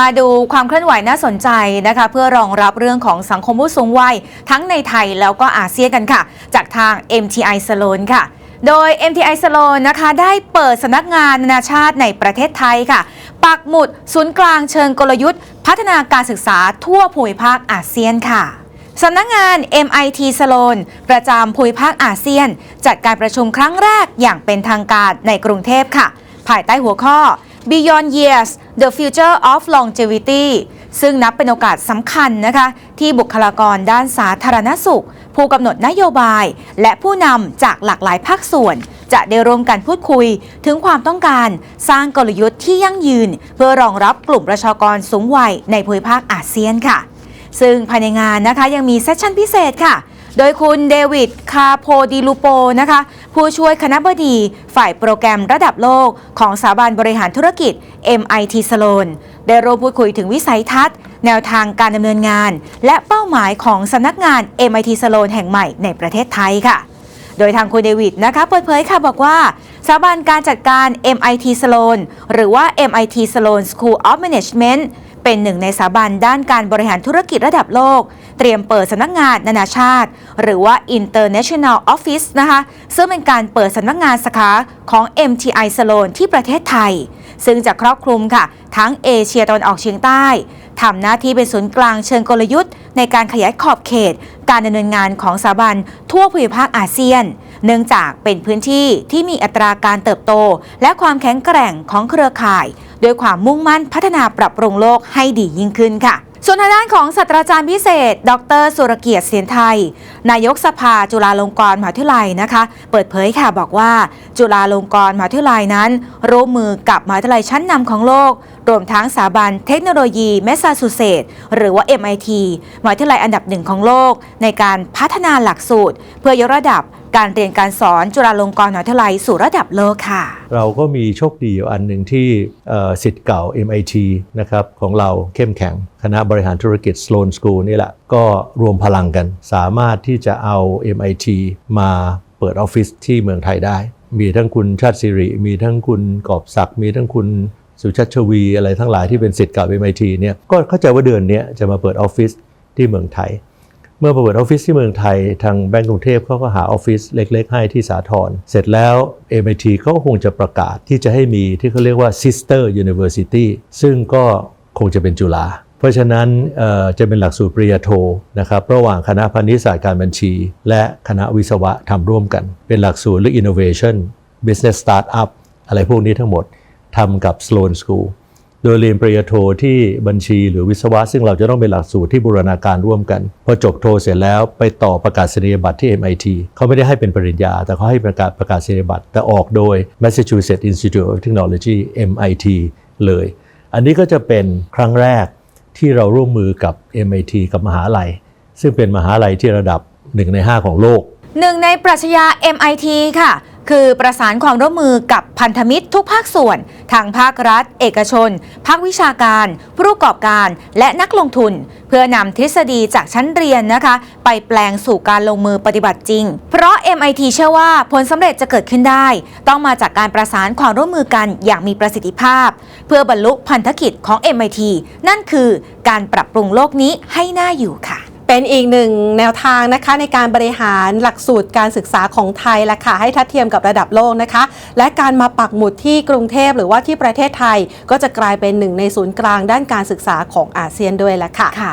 มาดูความเคลื่อนไหวน่าสนใจนะคะ เพื่อรองรับเรื่องของสังคมผู้สูงวัย ทั้งในไทยแล้วก็อาเซียนกันค่ะ จากทาง MTI Salon ค่ะโดย MTI Salon นะคะ ได้เปิดสำนักงานนานาชาติในประเทศไทยค่ะ ปักหมุดศูนย์กลางเชิงกลยุทธ์ พัฒนาการศึกษาทั่วภูมิภาคอาเซียนค่ะสำนักงาน MIT Salon ประจำภูมิภาคอาเซียน จัดการประชุมครั้งแรกอย่างเป็นทางการในกรุงเทพค่ะ ภายใต้หัวข้อ Beyond Years The Future of Longevity ซึ่งนับเป็นโอกาสสำคัญนะคะ ที่บุคลากรด้านสาธารณสุข ผู้กำหนดนโยบาย และผู้นำจากหลากหลายภาคส่วน จะได้ร่วมกันพูดคุย ถึงความต้องการสร้างกลยุทธ์ที่ยั่งยืน เพื่อรองรับกลุ่มประชากรสูงวัยในภูมิภาคอาเซียนค่ะ ซึ่งภายในงานนะคะยังมีเซสชั่นพิเศษค่ะ โดยคุณเดวิด คาโพดิลูโปนะคะ ผู้ช่วยคณะบดีฝ่ายโปรแกรมระดับโลกของสถาบันบริหารธุรกิจ MIT Salon ได้ร่วมพูดคุยถึงวิสัยทัศน์ แนวทางการดำเนินงาน และเป้าหมายของสำนักงาน MIT Salon แห่งใหม่ในประเทศไทยค่ะ โดยทางคุณเดวิดนะคะเปิดเผยค่ะบอกว่าสถาบันการจัดการ MIT Salon หรือว่า MIT Salon School of Management เป็นหนึ่งในสถาบันด้านการบริหารธุรกิจระดับโลก เตรียมเปิดสำนักงานนานาชาติ หรือว่า International Office นะคะซึ่งเป็นการเปิดสำนักงานสาขาของ MTI Salon ที่ประเทศไทย ซึ่งจะครอบคลุมค่ะ ทั้งเอเชียตะวันออกเฉียงใต้ทำหน้าที่เป็นศูนย์กลางเชิงกลยุทธ์ ในการขยายขอบเขต การดำเนินงานของสถาบันทั่วภูมิภาคอาเซียน เนื่องจากเป็นพื้นที่ที่มีอัตราการเติบโต และความแข็งแกร่งของเครือข่าย ด้วยความมุ่งมั่นพัฒนาปรับปรุงโลกให้ดียิ่งขึ้นค่ะ ส่วนทางด้านของศาสตราจารย์พิเศษ ดร สุรเกียรติเสียนไทย นายกสภาจุฬาลงกรณ์มหาวิทยาลัยนะคะ เปิดเผยค่ะบอกว่า จุฬาลงกรณ์มหาวิทยาลัยนั้นร่วมมือกับมหาวิทยาลัยชั้นนำของโลกรวมทั้งสถาบันเทคโนโลยีแมสซาชูเซตส์หรือว่า MIT มหาวิทยาลัยอันดับหนึ่งของโลก ในการพัฒนาหลักสูตร เพื่อยกระดับ การเรียนการสอนจุฬาลงกรณ์มหาวิทยาลัยสู่ระดับโลกค่ะ เราก็มีโชคดีอยู่อันหนึ่งที่สิทธิ์เก่า MIT นะครับของเราเข้มแข็งคณะบริหารธุรกิจ Sloan School นี่แหละ ก็รวมพลังกัน สามารถที่จะเอา MIT มาเปิดออฟฟิศที่เมืองไทยได้ มีทั้งคุณชาติสิริ มีทั้งคุณกอบศักดิ์มีทั้งคุณสุชัชวีอะไรทั้งหลายที่เป็นสิทธิ์เก่า MIT เนี่ยก็เข้าใจว่าเดือนนี้จะมาเปิดออฟฟิศที่เมืองไทย เมื่อเปิดออฟฟิศที่เมืองไทย ทางแบงก์กรุงเทพเขาก็หาออฟฟิศเล็ก ๆ ให้ที่สาทรเสร็จแล้ว MIT เขาก็คงจะประกาศที่จะให้มีที่เขาเรียกว่า sister university ซึ่งก็คงจะเป็นจุฬาเพราะฉะนั้นจะเป็นหลักสูตรปริญญาโทนะครับระหว่างคณะพาณิชยศาสตร์การบัญชี และคณะวิศวะทำร่วมกัน เป็นหลักสูตรเรื่อง innovation business startup อะไรพวกนี้ทั้งหมดทำกับ Sloan School โดยเรียนปริญญาโทที่บัญชีหรือวิศวะ ซึ่งเราจะต้องเป็นหลักสูตรที่บูรณาการร่วมกัน พอจบโทเสร็จแล้วไปต่อประกาศนียบัตรที่ MIT เขาไม่ได้ให้เป็นปริญญา แต่เขาให้ประกาศประกาศนียบัตร แต่ออกโดย Massachusetts Institute of Technology MIT เลย อันนี้ก็จะเป็นครั้งแรกที่เราร่วมมือกับ MIT กับมหาลัย ซึ่งเป็นมหาลัยที่ระดับ1ใน 5 ของโลกหนึ่งในปรัชญา MIT ค่ะ คือประสานความร่วมมือกับพันธมิตรทุกภาคส่วน ทางภาครัฐ เอกชน ภาควิชาการ ผู้ประกอบการ และนักลงทุน เพื่อนำทฤษฎีจากชั้นเรียนนะคะ ไปแปลงสู่การลงมือปฏิบัติจริง เพราะ MIT เชื่อว่าผลสำเร็จจะเกิดขึ้นได้ ต้องมาจากการประสานความร่วมมือกันอย่างมีประสิทธิภาพ เพื่อบรรลุพันธกิจของ MIT นั่นคือการปรับปรุงโลกนี้ให้น่าอยู่ค่ะ เป็นอีกหนึ่งแนวทางนะคะในการบริหารหลักสูตรการศึกษาของไทยและค่ะให้ทัดเทียมกับระดับโลกนะคะ และการมาปักหมุดที่กรุงเทพหรือว่าที่ประเทศไทย ก็จะกลายเป็นหนึ่งในศูนย์กลางด้านการศึกษาของอาเซียนด้วยละค่ะค่ะ